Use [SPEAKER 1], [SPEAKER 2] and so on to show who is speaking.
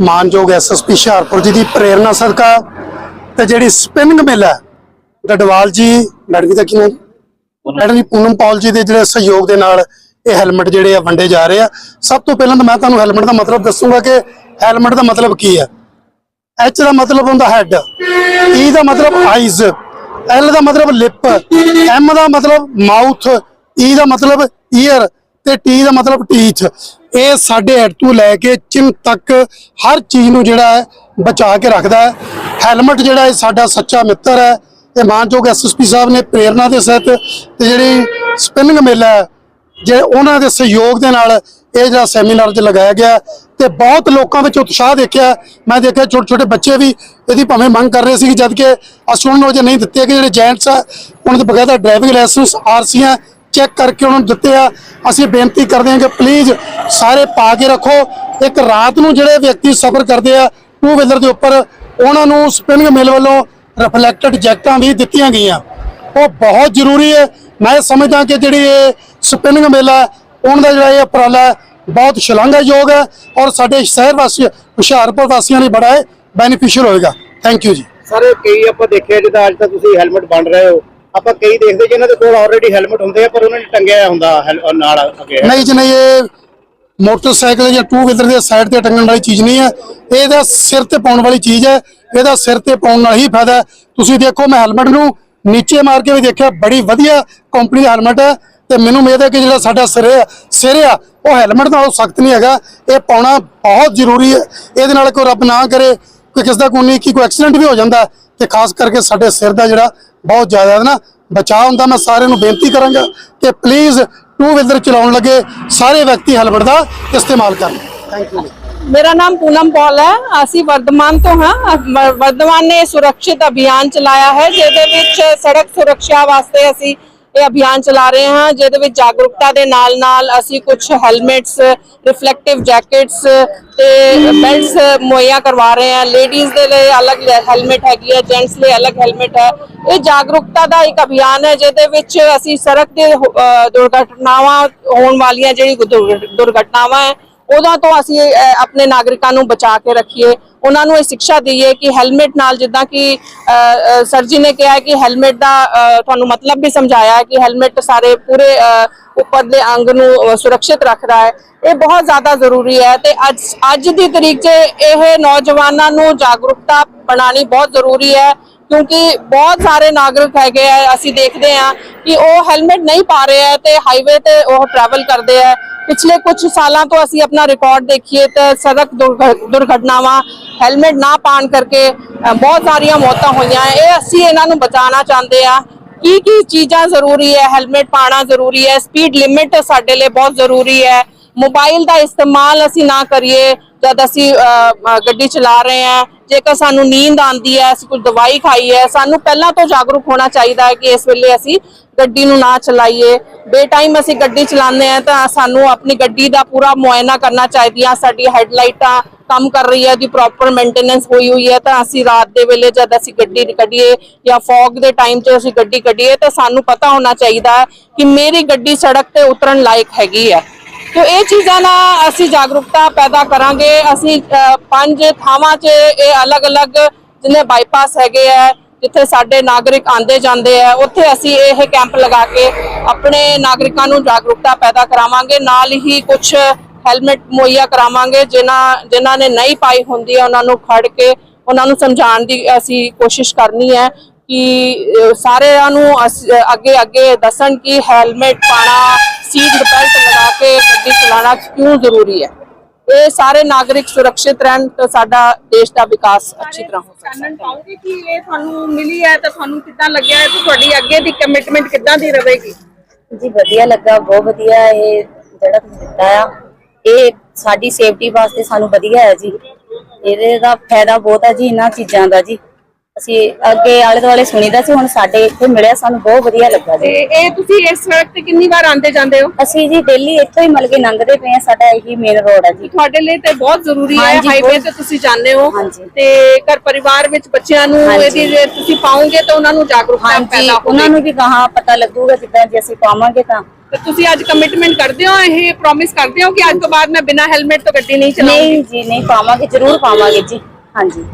[SPEAKER 1] ਮਾਨਯੋਗ ਐਸਐਸਪੀ ਹੁਸ਼ਿਆਰਪੁਰ ਜੀ ਦੀ ਪ੍ਰੇਰਣਾ ਸਦਕਾ ਤੇ ਜਿਹੜੀ ਸਪਿਨਿੰਗ ਮਿਲ ਹੈ ਡਡਵਾਲ ਜੀ ਮੈਡਮ ਦਾ ਕੀ ਨਾਮ? ਮੈਡਮ ਜੀ ਪੂਨਮ ਪੌਲ ਜੀ ਦੇ ਜਿਹੜੇ ਸਹਿਯੋਗ ਦੇ ਨਾਲ ਇਹ ਹੈਲਮਟ ਜਿਹੜੇ ਆ ਵੰਡੇ ਜਾ ਰਹੇ ਆ। ਸਭ ਤੋਂ ਪਹਿਲਾਂ ਤਾਂ ਮੈਂ ਤੁਹਾਨੂੰ ਹੈਲਮਟ ਦਾ ਮਤਲਬ ਦੱਸੂਗਾ ਕਿ ਹੈਲਮਟ ਦਾ ਮਤਲਬ ਕੀ ਹੈ? ਐਚ ਦਾ ਮਤਲਬ ਹੁੰਦਾ ਹੈਡ ਈ ਦਾ ਮਤਲਬ ਆਈਜ਼ ਐਲ ਦਾ ਮਤਲਬ ਲਿਪ ਐਮ ਦਾ ਮਤਲਬ ਮਾਊਥ ਈ ਦਾ ਮਤਲਬ ਈਅਰ ਤੇ ਟੀ ਦਾ ਮਤਲਬ ਟੀਥ ਇਹ ਸਾਡੇ ਹੈਡ ਤੋਂ ਲੈ ਕੇ ਚਿੰਨ ਤੱਕ ਹਰ ਚੀਜ਼ ਨੂੰ ਜਿਹੜਾ ਹੈ ਬਚਾ ਕੇ ਰੱਖਦਾ ਹੈ। ਹੈਲਮਟ ਜਿਹੜਾ ਇਹ ਸਾਡਾ ਸੱਚਾ ਮਿੱਤਰ ਹੈ। ਤੇ ਮਾਨਯੋਗ ਐਸਐਸਪੀ ਸਾਹਿਬ ਨੇ ਪ੍ਰੇਰਣਾ ਦੇ ਸਹਿਤ ਤੇ ਜਿਹੜੀ ਸਪਿਨਿੰਗ ਮੇਲਾ ਹੈ, ਜੇ ਉਹਨਾਂ ਦੇ ਸਹਿਯੋਗ ਦੇ ਨਾਲ ਇਹ ਜਿਹੜਾ ਸੈਮੀਨਾਰ 'ਚ ਲਗਾਇਆ ਗਿਆ ਤੇ ਬਹੁਤ ਲੋਕਾਂ ਵਿੱਚ ਉਤਸ਼ਾਹ ਦੇਖਿਆ ਮੈਂ ਦੇਖਿਆ ਛੋਟੇ ਛੋਟੇ ਬੱਚੇ ਵੀ ਇਹਦੀ ਭਾਵੇਂ ਮੰਗ ਕਰ ਰਹੇ ਸੀ ਜਦ ਕਿ ਅਸੀਂ ਉਹਨਾਂ ਨੂੰ ਅਜੇ ਨਹੀਂ ਦਿੱਤੇ ਕਿ ਜਿਹੜੇ ਜੈਂਟਸ ਆ, ਉਹਨਾਂ ਦੇ ਬਕਾਇਦਾ ਡਰਾਈਵਿੰਗ ਲਾਇਸੈਂਸ ਆਰਸੀਆਂ ਚੈੱਕ ਕਰਕੇ ਉਹਨਾਂ ਨੂੰ ਦਿੱਤੇ ਆ। ਅਸੀਂ ਬੇਨਤੀ ਕਰਦੇ ਹਾਂ ਕਿ ਪਲੀਜ਼ ਸਾਰੇ ਪਾ ਕੇ ਰੱਖੋ। ਇੱਕ ਰਾਤ ਨੂੰ ਜਿਹੜੇ ਵਿਅਕਤੀ ਸਫ਼ਰ ਕਰਦੇ ਆ ਟੂ ਵੀਲਰ ਦੇ ਉੱਪਰ ਉਹਨਾਂ ਨੂੰ ਸਪਿਨਿੰਗ ਮਿਲ ਵੱਲੋਂ ਰਿਫਲੈਕਟਡ ਜੈਕਟਾਂ ਵੀ ਦਿੱਤੀਆਂ ਗਈਆਂ। ਉਹ ਬਹੁਤ ਜ਼ਰੂਰੀ ਹੈ। ਮੈਂ ਸਮਝਦਾ ਕਿ ਜਿਹੜੀ ਇਹ ਸਪਿਨਿੰਗ ਮੇਲਾ ਹੈ, ਉਹਨਾਂ ਦਾ ਜਿਹੜਾ ਇਹ ਉਪਰਾਲਾ ਹੈ, ਬਹੁਤ ਸ਼ਲਾਘਾਯੋਗ ਹੈ ਔਰ ਸਾਡੇ ਸ਼ਹਿਰ ਵਾਸੀ ਹੁਸ਼ਿਆਰਪੁਰ ਵਾਸੀਆਂ ਲਈ ਬੜਾ ਬੈਨੀਫੀਸ਼ੀਅਲ ਹੋਏਗਾ। ਥੈਂਕ ਯੂ ਜੀ।
[SPEAKER 2] ਸਰ ਕਈ ਆਪਾਂ ਦੇਖਿਆ ਜਿੱਦਾਂ ਅੱਜ ਤਾਂ ਤੁਸੀਂ ਹੈਲਮਟ ਬਣ ਰਹੇ ਹੋ। ਆਪਾਂ ਕਈ ਦੇਖਦੇ ਜਿਨ੍ਹਾਂ ਦੇ ਕੋਲ ਆਲਰੇਡੀ ਹੈਲਮਟ ਹੁੰਦੇ ਆ, ਪਰ ਉਹਨਾਂ ਨੇ ਟੰਗਿਆ ਹੁੰਦਾ ਹੈਲ- ਨਾਲ ਅੱਗੇ।
[SPEAKER 1] ਨਹੀਂ ਜੀ, ਨਹੀਂ, ਇਹ ਮੋਟਰਸਾਈਕਲ ਜਾਂ ਟੂ ਵੀਲਰ ਦੇ ਸਾਈਡ ਤੇ ਟੰਗਣ ਵਾਲੀ ਚੀਜ਼ ਨਹੀਂ ਹੈ ਇਹ ਇਹਦਾ ਸਿਰ ਤੇ ਪਾਉਣ ਵਾਲੀ ਚੀਜ਼ ਹੈ ਇਹਦਾ ਸਿਰ ਤੇ ਪਾਉਣ ਨਾਲ ਹੀ ਫਾਇਦਾ ਹੈ। ਤੁਸੀਂ ਦੇਖੋ, ਮੈਂ ਹੈਲਮਟ ਨੂੰ ਨੀਚੇ ਮਾਰ ਕੇ ਵੀ ਦੇਖਿਆ, ਬੜੀ ਵਧੀਆ ਕੰਪਨੀ ਦਾ ਹੈਲਮਟ ਹੈ ਤੇ ਮੈਨੂੰ ਉਮੀਦ ਹੈ ਕਿ ਜਿਹੜਾ ਸਾਡਾ ਸਿਰ ਹੈ ਸਿਰ ਆ, ਉਹ ਹੈਲਮਟ ਨਾਲੋਂ ਸਖਤ ਨਹੀਂ ਹੈਗਾ। ਇਹ ਪਾਉਣਾ ਬਹੁਤ ਜ਼ਰੂਰੀ ਹੈ। ਇਹਦੇ ਨਾਲ ਕੋਈ ਰੱਬ ਨਾ ਕਰੇ, ਕੋਈ ਕਿਸ ਦਾ ਕੋਈ ਨਹੀਂ, ਕਿ ਕੋਈ ਐਕਸੀਡੈਂਟ ਵੀ ਹੋ ਜਾਂਦਾ ਹੈ। ਤੇ ਖਾਸ ਕਰਕੇ ਸਾਡੇ ਸਿਰ ਦਾ ਜਿਹੜਾ ਬਹੁਤ ਜ਼ਿਆਦਾ ਨਾ। ਬਚਾਅ ਹੁੰਦਾ, ਮੈਂ ਸਾਰਿਆਂ ਨੂੰ ਬੇਨਤੀ ਕਰਾਂਗਾ ਕਿ ਪਲੀਜ਼ ਟੂ ਵੀਲਰ ਚਲਾਉਣ ਲੱਗੇ, ਸਾਰੇ ਵਿਅਕਤੀ ਹੈਲਮਟ ਦਾ ਇਸਤੇਮਾਲ ਕਰਨ। ਥੈਂਕ ਯੂ
[SPEAKER 3] ਮੇਰਾ ਨਾਮ ਪੂਨਮ ਪੌਲ ਹੈ। ਅਸੀਂ ਵਰਧਮਾਨ ਤੋਂ ਹਾਂ। ਵ- ਵਰਧਮਾਨ ਨੇ ਸੁਰੱਖਿਅਤ ਅਭਿਆਨ ਚਲਾਇਆ ਹੈ, ਜਿਹਦੇ ਵਿੱਚ ਸੜਕ ਸੁਰੱਖਿਆ ਵਾਸਤੇ ਅਸੀਂ ਇਹ ਅਭਿਆਨ ਚਲਾ ਰਹੇ ਹਾਂ, ਜਿਹਦੇ ਵਿੱਚ ਜਾਗਰੂਕਤਾ ਦੇ ਨਾਲ ਨਾਲ ਅਸੀਂ ਕੁਝ ਹੈਲਮਟਸ ਰਿਫਲੈਕਟਿਵ ਜੈਕਟਸ ਤੇ ਬੈਲਟਸ ਮੁਹੱਈਆ ਕਰਵਾ ਰਹੇ ਹਾਂ। ਲੇਡੀਜ਼ ਦੇ ਲਈ ਅਲੱਗ ਹੈਲਮਟ ਹੈਗੀ ਹੈ ਜੈਂਟਸ ਲਈ ਅਲੱਗ ਹੈਲਮਟ ਹੈ। ਇਹ ਜਾਗਰੂਕਤਾ ਦਾ ਇੱਕ ਅਭਿਆਨ ਹੈ, ਜਿਹਦੇ ਵਿੱਚ ਅਸੀਂ ਸੜਕ ਦੇ ਦੁਰਘਟਨਾਵਾਂ ਹੋਣ ਵਾਲੀਆਂ ਜਿਹੜੀ ਦੁਰਘਟਨਾਵਾਂ ਹੈ ਉਦੋਂ ਤੋਂ ਅਸੀਂ ਆਪਣੇ ਨਾਗਰਿਕਾਂ ਨੂੰ ਬਚਾ ਕੇ ਰੱਖੀਏ। ਉਹਨਾਂ ਨੂੰ ਇਹ ਸਿੱਖਿਆ ਦਈਏ ਕਿ ਹੈਲਮਟ ਨਾਲ ਜਿੱਦਾਂ ਕਿ ਸਰ ਜੀ ਨੇ ਕਿਹਾ ਕਿ ਹੈਲਮਟ ਦਾ ਤੁਹਾਨੂੰ ਮਤਲਬ ਵੀ ਸਮਝਾਇਆ ਹੈ ਕਿ ਹੈਲਮਟ ਸਾਰੇ ਪੂਰੇ ਅਹ, ਉੱਪਰਲੇ ਅੰਗ ਨੂੰ ਸੁਰੱਖਿਅਤ ਰੱਖਦਾ ਹੈ। ਇਹ ਬਹੁਤ ਜ਼ਿਆਦਾ ਜ਼ਰੂਰੀ ਹੈ ਤੇ ਅੱਜ ਅੱਜ ਦੀ ਤਰੀਕ 'ਚ ਇਹ ਨੌਜਵਾਨਾਂ ਨੂੰ ਜਾਗਰੂਕਤਾ ਬਣਾਉਣੀ ਬਹੁਤ ਜ਼ਰੂਰੀ ਹੈ ਕਿਉਂਕਿ ਬਹੁਤ ਸਾਰੇ ਨਾਗਰਿਕ ਹੈਗੇ ਆ ਅਸੀਂ ਦੇਖਦੇ ਆ ਕਿ ਉਹ ਹੈਲਮਟ ਨਹੀਂ ਪਾ ਰਹੇ ਆ ਤੇ ਹਾਈਵੇ ਤੇ ਉਹ ਟਰੈਵਲ ਕਰਦੇ ਆ ਪਿਛਲੇ ਕੁਝ ਸਾਲਾਂ ਤੋਂ ਅਸੀਂ ਆਪਣਾ ਰਿਕਾਰਡ ਦੇਖੀਏ ਤਾਂ ਸੜਕ ਦੁਰਘ- ਦੁਰਘਟਨਾਵਾਂ ਹੈਲਮਟ ਨਾ ਪਾਣ ਕਰਕੇ ਬਹੁਤ ਸਾਰੀਆਂ ਮੌਤਾਂ ਹੋਈਆਂ ਹੈ। ਇਹ ਅਸੀਂ ਇਹਨਾਂ ਨੂੰ ਬਚਾਉਣਾ ਚਾਹੁੰਦੇ ਆ। ਕੀ ਕੀ ਚੀਜ਼ਾਂ ਜ਼ਰੂਰੀ ਹੈ? ਹੈਲਮਟ ਪਾਣਾ ਜ਼ਰੂਰੀ ਹੈ। ਸਪੀਡ ਲਿਮਿਟ ਸਾਡੇ ਲਈ ਬਹੁਤ ਜ਼ਰੂਰੀ ਹੈ। ਮੋਬਾਈਲ ਦਾ ਇਸਤੇਮਾਲ ਅਸੀਂ ਨਾ ਕਰੀਏ, ਜਦ ਅਸੀਂ ਗੱਡੀ ਚਲਾ ਰਹੇ ਹਾਂ। ਜੇਕਰ ਸਾਨੂੰ ਨੀਂਦ ਆਂਦੀ ਹੈ, ਅਸੀਂ ਕੁਝ ਦਵਾਈ ਖਾਈ ਹੈ ਸਾਨੂੰ ਪਹਿਲਾਂ ਤੋਂ ਜਾਗਰੂਕ ਹੋਣਾ ਚਾਹੀਦਾ ਹੈ ਕਿ ਇਸ ਵੇਲੇ ਅਸੀਂ ਗੱਡੀ ਨੂੰ ਨਾ ਚਲਾਈਏ। ਬੇਟਾਈਮ ਅਸੀਂ ਗੱਡੀ ਚਲਾਉਂਦੇ ਹਾਂ ਤਾਂ ਸਾਨੂੰ ਆਪਣੀ ਗੱਡੀ ਦਾ ਪੂਰਾ ਮੁਆਇਨਾ ਕਰਨਾ ਚਾਹੀਦਾ ਸਾਡੀ ਹੈਡਲਾਈਟਾਂ ਕੰਮ ਕਰ ਰਹੀ ਹੈ, ਦੀ ਪ੍ਰੋਪਰ ਮੇਨਟੇਨੈਂਸ ਹੋਈ ਹੋਈ ਹੈ, ਤਾਂ ਅਸੀਂ ਰਾਤ ਦੇ ਵੇਲੇ ਜਦ ਅਸੀਂ ਗੱਡੀ ਕੱਢੀਏ ਜਾਂ ਫੌਗ ਦੇ ਟਾਈਮ 'ਚ ਅਸੀਂ ਗੱਡੀ ਕੱਢੀਏ, ਤਾਂ ਸਾਨੂੰ ਪਤਾ ਹੋਣਾ ਚਾਹੀਦਾ ਹੈ ਕਿ ਮੇਰੀ ਗੱਡੀ ਸੜਕ ਤੇ ਉਤਰਨ ਲਾਇਕ ਹੈਗੀ ਹੈ। ਤੋ ਇਹ ਚੀਜ਼ਾਂ ਨਾਲ ਅਸੀਂ ਜਾਗਰੂਕਤਾ ਪੈਦਾ ਕਰਾਂਗੇ। ਅਸੀਂ ਪੰਜ ਥਾਵਾਂ 'ਚ ਇਹ ਅਲੱਗ-ਅਲੱਗ ਜਿੰਨੇ ਬਾਈਪਾਸ ਹੈਗੇ ਆ ਜਿੱਥੇ ਸਾਡੇ ਨਾਗਰਿਕ ਆਂਦੇ ਜਾਂਦੇ ਆ ਉੱਥੇ ਅਸੀਂ ਇਹ ਕੈਂਪ ਲਗਾ ਕੇ ਆਪਣੇ ਨਾਗਰਿਕਾਂ ਨੂੰ ਜਾਗਰੂਕਤਾ ਪੈਦਾ ਕਰਾਵਾਂਗੇ। ਨਾਲ ਹੀ ਕੁਝ ਹੈਲਮਟ ਮੁਹੱਈਆ ਕਰਾਵਾਂਗੇ ਜਿਨ੍ਹਾਂ ਜਿਨ੍ਹਾਂ ਨੇ ਨਹੀਂ ਪਾਈ ਹੁੰਦੀ ਹੈ ਉਹਨਾਂ ਨੂੰ ਖੜ ਕੇ ਉਹਨਾਂ ਨੂੰ ਸਮਝਾਉਣ ਦੀ ਅਸੀਂ ਕੋਸ਼ਿਸ਼ ਕਰਨੀ ਹੈ ਕਿ ਸਾਰਿਆਂ ਨੂੰ ਅੱਗੇ ਅੱਗੇ ਦੱਸਣ ਕਿ ਹੈਲਮਟ ਪਾਣਾ ਸੀਟ ਬੈਲਟ ਲਗਾ ਕੇ ਗੱਡੀ ਚਲਾਉਣਾ ਕਿਉਂ ਜ਼ਰੂਰੀ ਹੈ। ਇਹ ਸਾਰੇ ਨਾਗਰਿਕ ਸੁਰੱਖਿਅਤ ਰਹਿਣ ਤਾਂ ਸਾਡਾ ਦੇਸ਼ ਦਾ ਵਿਕਾਸ ਅੱਛੀ ਤਰ੍ਹਾਂ ਹੋ ਸਕਦਾ
[SPEAKER 4] ਚਾਨਣ ਪਾਉਂਗੇ ਕਿ ਇਹ ਤੁਹਾਨੂੰ ਮਿਲੀ ਹੈ ਤਾਂ ਤੁਹਾਨੂੰ ਕਿੱਦਾਂ ਲੱਗਿਆ ਹੈ ਤੇ ਤੁਹਾਡੀ ਅੱਗੇ ਦੀ ਕਮਿਟਮੈਂਟ ਕਿੱਦਾਂ ਦੀ ਰਹੇਗੀ?
[SPEAKER 5] ਜੀ ਵਧੀਆ ਲੱਗਾ ਬਹੁਤ ਵਧੀਆ ਇਹ ਜਿਹੜਾ ਤੁਸੀਂ ਦਿੱਤਾ ਆ। ਇਹ ਸਾਡੀ ਸੇਫਟੀ ਵਾਸਤੇ ਸਾਨੂੰ ਵਧੀਆ ਹੈ ਜੀ। ਇਹਦੇ ਦਾ ਫਾਇਦਾ ਬਹੁਤ ਹੈ ਜੀ ਇਹਨਾਂ ਚੀਜ਼ਾਂ ਦਾ ਜੀ। ਅਸੀਂ ਅੱਗੇ ਆਲੇ ਦੁਆਲੇ ਸੁਣੀਦਾ ਸੀ ਹੁਣ ਸਾਡੇ ਇੱਥੇ ਮਿਲਿਆ ਸਾਨੂੰ ਬਹੁਤ ਵਧੀਆ ਲੱਗਾ
[SPEAKER 3] ਤੇ
[SPEAKER 5] ਜੀ
[SPEAKER 3] ਇਹ ਤੁਸੀਂ ਇਸ ਸੜਕ ਤੇ ਕਿੰਨੀ ਵਾਰ ਆਉਂਦੇ ਜਾਂਦੇ ਹੋ?
[SPEAKER 5] ਅਸੀਂ ਜੀ ਦਿੱਲੀ ਇੱਥੋਂ ਹੀ ਮਿਲ ਕੇ ਲੰਘਦੇ ਪਏ ਆ ਸਾਡਾ ਇਹੀ ਮੇਨ ਰੋਡ ਹੈ ਜੀ।
[SPEAKER 3] ਤੁਹਾਡੇ ਲਈ ਤੇ ਬਹੁਤ ਜ਼ਰੂਰੀ ਹੈ
[SPEAKER 5] ਹਾਂਜੀ,
[SPEAKER 3] ਹਾਈਵੇ
[SPEAKER 5] ਬਹੁਤ-
[SPEAKER 3] ਤੇ ਤੁਸੀਂ ਜਾਂਦੇ ਹੋ।
[SPEAKER 5] ਹਾਂਜੀ।
[SPEAKER 3] ਤੇ ਘਰ ਪਰਿਵਾਰ ਵਿੱਚ ਬੱਚਿਆਂ ਨੂੰ
[SPEAKER 5] ਹਾਂਜੀ।
[SPEAKER 3] ਇਹਦੀ ਜੇ ਤੁਸੀਂ ਪਾਉਂਗੇ ਤਾਂ ਉਹਨਾਂ ਨੂੰ ਜਾਗਰੂਕਤਾ
[SPEAKER 5] ਹਾਂਜੀ
[SPEAKER 3] ਪੈਦਾ
[SPEAKER 5] ਉਹਨਾਂ
[SPEAKER 3] ਹੋਵੇਗੀ
[SPEAKER 5] ਨੂੰ ਵੀ ਕਹਾ ਪਤਾ ਲੱਗੂਗਾ ਜਿੱਦਾਂ ਜੇ ਅਸੀਂ ਪਾਵਾਂਗੇ ਤਾਂ।
[SPEAKER 3] ਤੇ ਤੁਸੀਂ ਅੱਜ ਕਮਿਟਮੈਂਟ ਕਰਦੇ ਹੋ ਇਹ ਪ੍ਰੋਮਿਸ ਕਰਦੇ ਹੋ ਕਿ ਅੱਜ ਤੋਂ ਬਾਅਦ ਮੈਂ ਬਿਨਾਂ ਹੈਲਮਟ ਤੋਂ ਗੱਡੀ ਨਹੀਂ ਚਲਾਉਂਗੀ?
[SPEAKER 5] ਨਹੀਂ ਜੀ ਨਹੀਂ ਪਾਵਾਂਗੇ ਜ਼ਰੂਰ ਪਾਵਾਂਗੇ ਜੀ। ਹਾਂਜੀ।